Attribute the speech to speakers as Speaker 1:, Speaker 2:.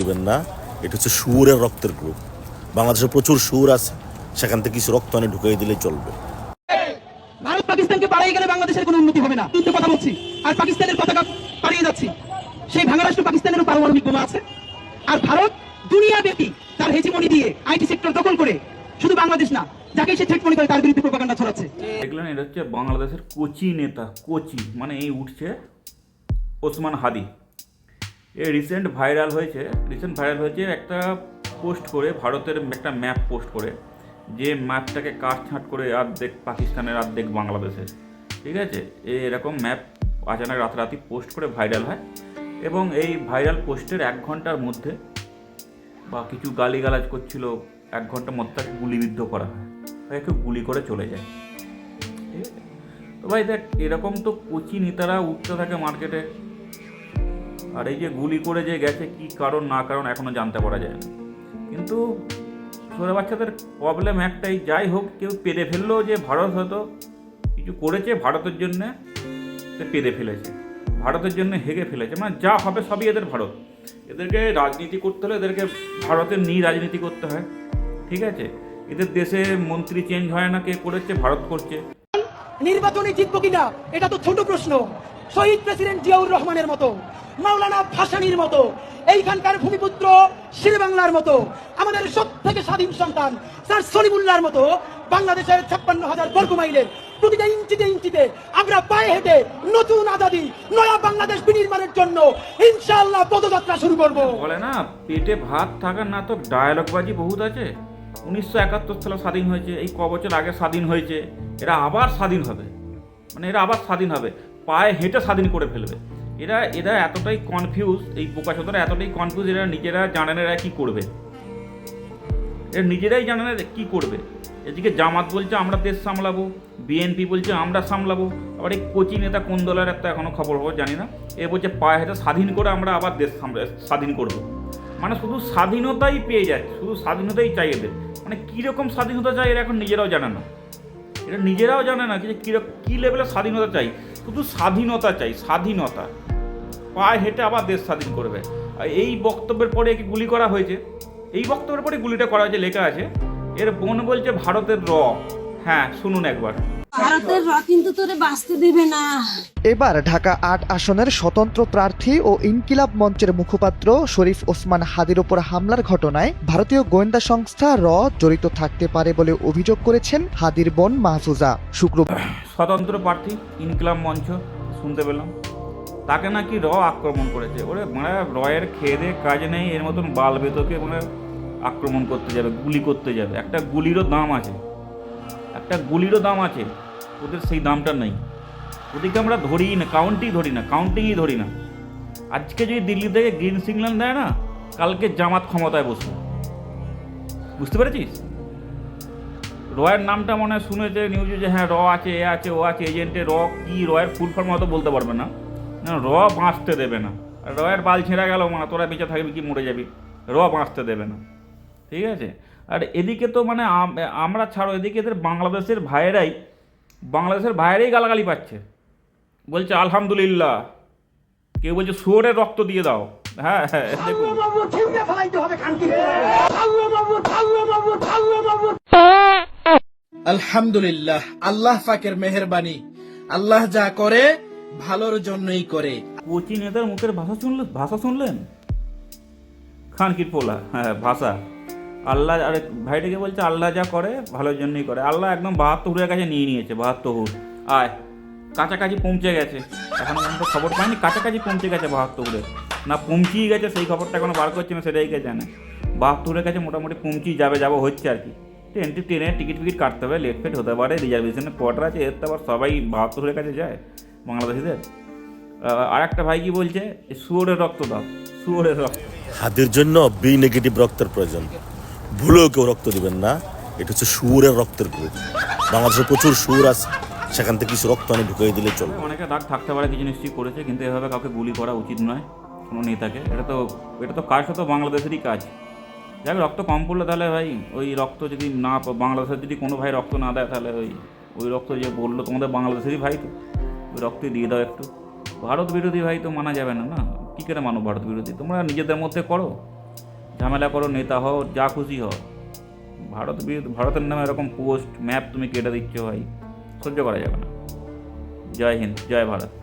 Speaker 1: দিবেন না এটা হচ্ছে শুয়োরের রক্তের গ্রুপ বাংলাদেশে প্রচুর শুয়োর আছে সেখান থেকে কিছু রক্ত আনে ঢুকিয়ে দিলেই চলবে।
Speaker 2: ভারত পাকিস্তানকে পাড়িয়ে গেলে বাংলাদেশের কোনো উন্নতি হবে না। কিন্তু কথা বলছি আর পাকিস্তানের পতাকা পাড়িয়ে যাচ্ছি। সেই ভাঙা রাষ্ট্র পাকিস্তানেরও পারমাণবিক বোমা আছে। আর ভারত দুনিয়া ব্যাপী তার হেজিমনি দিয়ে আইটি সেক্টর দখল করে শুধু বাংলাদেশ না যাকে সে থ্রেট মনে করে তার বিরুদ্ধে প্রপাগান্ডা ছড়াচ্ছে।
Speaker 3: দেখলেন এটা হচ্ছে বাংলাদেশের কোচি নেতা কোচি মানে এই উঠছে ওসমান হাদি। এ রিসেন্ট ভাইরাল হয়েছে রিসেন্ট ভাইরাল হয়েছে একটা পোস্ট করে, ভারতের একটা ম্যাপ পোস্ট করে, যে ম্যাপটাকে কাটছাঁট করে অর্ধেক পাকিস্তানের, অর্ধেক বাংলাদেশের। ঠিক আছে? এরকম ম্যাপ আচানক রাতারাতি পোস্ট করে ভাইরাল হয় এবং এই ভাইরাল পোস্টের এক ঘণ্টার মধ্যে বা কিছু গালিগালাজ করছিল, এক ঘণ্টার মধ্যে তাকে গুলিবিদ্ধ করা হয়, তাকে গুলি করে চলে যায়। ঠিক আছে? তো ভাই দেখ, এরকম তো কোচি নেতারা উঠতে থাকে মার্কেটে আর এই যে গুলি করে যে গেছে, কি কারণ না কারণ এখনও জানতে পারা যায় না। কিন্তু ছোটো বাচ্চাদের প্রবলেম একটাই, যাই হোক, কেউ পেরে ফেলল যে ভারত হয়তো কিছু করেছে ভারতের জন্যে, সে পেরে ফেলেছে। ভারতের জন্য হেগে ফেলেছে মানে যা হবে সবই এদের ভারত। এদেরকে রাজনীতি করতে হলে এদেরকে ভারতের নিয়ে রাজনীতি করতে হয়, ঠিক আছে? এদের দেশে মন্ত্রী চেঞ্জ হয় না, কে করেছে, ভারত করছে।
Speaker 2: নির্বাচনে জিতবো কিনা, এটা তো ছোট প্রশ্ন। শহীদ প্রেসিডেন্ট জিয়াউর রহমানের মতো। মাওলানা ভাসানির মতো, এইখানকার ভূমিপুত্র বাংলার মতো, আমাদের সব থেকে স্বাধীন সন্তান স্যার সলিমুল্লাহর মতো, বাংলাদেশের ছাপ্পান্ন হাজার বর্গ মাইলের প্রতিটা ইঞ্চিতে ইঞ্চিতে আমরা পায়ে হেঁটে নতুন আজাদি, নয়া বাংলাদেশ বিনির্মাণের জন্য ইনশাআল্লাহ পদযাত্রা শুরু করব।
Speaker 3: বলে না, পেটে ভাত থাকার না তো ডায়ালগবাজি বহুত আছে। উনিশশো একাত্তর সালে স্বাধীন হয়েছে, এই ক বছর আগে স্বাধীন হয়েছে, এরা আবার স্বাধীন হবে। মানে এরা আবার স্বাধীন হবে, পায়ে হেঁটে স্বাধীন করে ফেলবে। এরা এরা এতটাই কনফিউজ এই বোকাচোদারা এতটাই কনফিউজ এরা নিজেরা জানে না এরা কী করবে। এরা নিজেরাই জানে না কী করবে। এদিকে জামাত বলছে, আমরা দেশ সামলাবো। বিএনপি বলছে, আমরা সামলাবো। আবার এই কোচি নেতা কোন দলের একটা এখনও খবর খবর জানি না। এ বলছে, পায়ে হেঁটে স্বাধীন করে আমরা আবার দেশ সামলা- স্বাধীন করব। মানে শুধু স্বাধীনতাই পেয়ে যায়, শুধু স্বাধীনতাই চাই এদের। মানে কীরকম স্বাধীনতা চাই, এরা এখন নিজেরাও জানে না। এটা নিজেরাও জানে না যে কী লেভেলের স্বাধীনতা চাই। শুধু স্বাধীনতা চাই, স্বাধীনতা। পায়ে হেঁটে আবার দেশ স্বাধীন করবে। এই বক্তব্যের পরে একে গুলি করা হয়েছে। এই বক্তব্যের পরে গুলিটা করা হয়েছে লেখা আছে এর বোন বলছে ভারতের র। হ্যাঁ শুনুন একবার।
Speaker 4: ভারতের র কিন্তু তোরে বাঁচতে দিবে না।
Speaker 5: এবার ঢাকা আট আসনের স্বতন্ত্র প্রার্থী ও ইনকিলাব মঞ্চের মুখপাত্র শরীফ ওসমান হাদির ওপর হামলার ঘটনায় ভারতীয় গোয়েন্দা সংস্থা র জড়িত থাকতে পারে বলে অভিযোগ করেছেন হাদির বোন মাহফুজা। শুক্রবার
Speaker 3: স্বতন্ত্র প্রার্থী ইনকিলাম মঞ্চ শুনতে পেলাম। তাকে নাকি র আক্রমণ করেছে। ওরে মানে রয়ের খেয়ে দিয়ে কাজ নেই এর মতন বাল বেতকে মানে আক্রমণ করতে যাবে গুলি করতে যাবে। একটা গুলিরও দাম আছে। একটা গুলিরও দাম আছে। ওদের সেই দামটা নেই। ওদিকে আমরা ধরিই না কাউন্টিং ধরি না কাউন্টিংই ধরি না। আজকে যদি দিল্লি থেকে গ্রিন সিগন্যাল দেয় না কালকে জামাত ক্ষমতায় বসবে। বুঝতে পেরেছিস? রয়ের নামটা মনে হয় শুনেছে নিউজে যে হ্যাঁ র আছে এ আছে ও আছে এজেন্টে র কি রয়ের ফুল ফর্ম হয়তো বলতে পারবে না, র বাঁচতে দেবে না। আর রয়ের বাল ছেঁড়া গেল মানে তোরা বেঁচে থাকবি কি মরে যাবি? র বাঁচতে দেবে না। ঠিক আছে? আর এদিকে তো মানে আমরা ছাড়ো এদিকে এদের বাংলাদেশের ভাইয়েরাই বাংলাদেশের ভাইয়েরাই গালাগালি পাচ্ছে। বলছে আলহামদুলিল্লাহ। কেউ বলছে শুয়োরের রক্ত দিয়ে দাও। হ্যাঁ হ্যাঁ
Speaker 6: আলহামদুলিল্লাহ আল্লাহ ফাকের মেহরবানি। আল্লাহ যা করে ভালোর জন্যই করে।
Speaker 3: কোচি নেতার মুখের ভাষা শুনলেন ভাষা শুনলেন? খানকির পোলা। হ্যাঁ ভাষা। আল্লাহ আরে ভাইটাকে বলছে, আল্লাহ যা করে, ভালোর জন্যই করে। আল্লাহ একদম বাহাত্তরের কাছে নিয়ে নিয়েছে, বাহাত্তর। আয়, কাছাকাছি পৌঁছে গেছে। এখন পর্যন্ত খবর পাইনি, কাছাকাছি পৌঁছে গেছে বাহাত্তরের না পৌঁছিয়ে গেছে, সেই খবরটা এখনও বার করছে না, সেটাই কে জানে। বাহাত্তরের কাছে মোটামুটি পৌঁছিয়ে যাবে, যাব হচ্ছে আর কি। ট্রেনটি ট্রেনের টিকিট ফিকিট কাটতে হবে, লেট ফেট হতে পারে, রিজার্ভেশনের কোয়ার্টার আছে, এর তো আবার সবাই বাহাত্তরের কাছে যায়। বাংলাদেশিদের। আর একটা ভাই কি বলছে? শুয়োরের রক্ত দাও শুয়োরের রক্ত।
Speaker 1: হাতের জন্য বি নেগেটিভ রক্তের প্রয়োজন। ভুলেও কেউ রক্ত দিবেন না এটা হচ্ছে শুয়োরের রক্তের গ্রুপ বাংলাদেশে প্রচুর শুয়োর আছে সেখান থেকে কিছু রক্ত আনে ঢুকিয়ে দিলে চলবে।
Speaker 3: অনেকে দাগ থাকতে পারে কিছু নিশ্চয়ই করেছে কিন্তু এভাবে কাউকে গুলি করা উচিত নয় কোনো নেতাকে। এটা তো এটা তো কাজ তো বাংলাদেশেরই কাজ। যাক রক্ত কম পড়লে তাহলে ভাই ওই রক্ত যদি না বাংলাদেশের যদি কোনো ভাই রক্ত না দেয় তাহলে ওই ওই রক্ত যে বলল তোমাদের বাংলাদেশেরই ভাই তো। ওই রক্তই দিয়ে দাও একটু। ভারত বিরোধী ভাই তো মানা যাবে না না? কী করে মানো ভারত বিরোধী? তোমরা নিজেদের মধ্যে করো। ঝামেলা করো, নেতা হও, যা খুশি হও। ভারত বিরোধী, ভারতের নামে এরকম পোস্ট, ম্যাপ তুমি কেটে দিচ্ছ ভাই, সহ্য করা যাবে না। জয় হিন্দ, জয় ভারত।